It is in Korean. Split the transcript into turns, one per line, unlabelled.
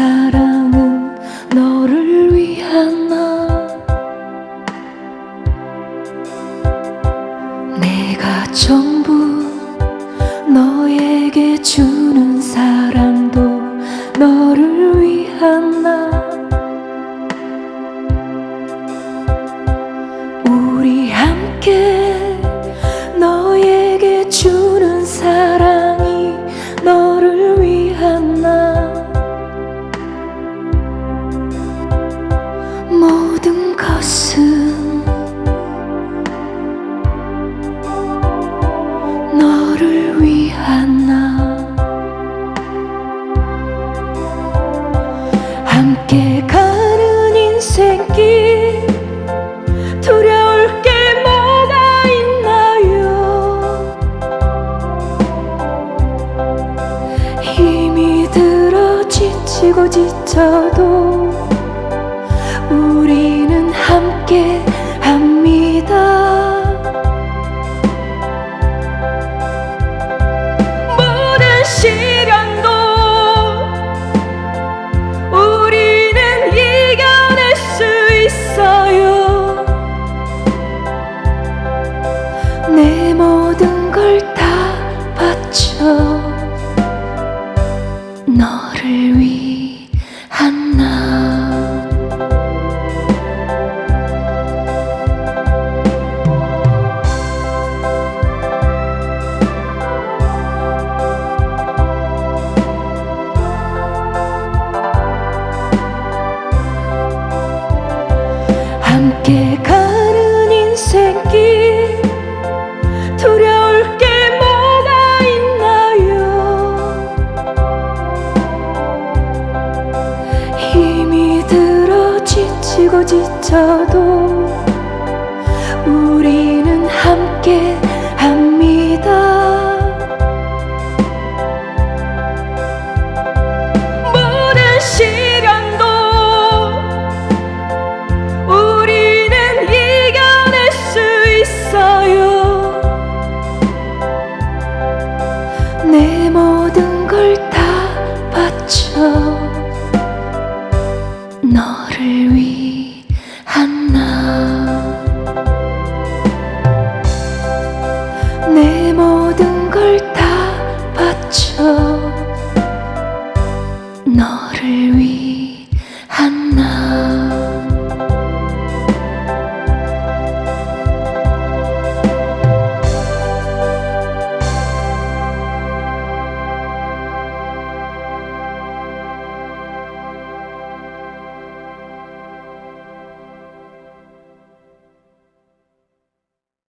사랑은 너를 위한 나. 내가 전부 너에게 주는 사랑. 너를 위한 나? 함께 가는 인생길 두려울 게 뭐가 있나요? 힘이 들어 지치고 지쳐도 우리 함께 합니다. 모든 시련도 우리는 이겨낼 수 있어요. 내 모든 걸 다 바쳐 너를 위한 함께 가는 인생길 두려울 게 뭐가 있나요? 힘이 들어 지치고 지쳐도 now.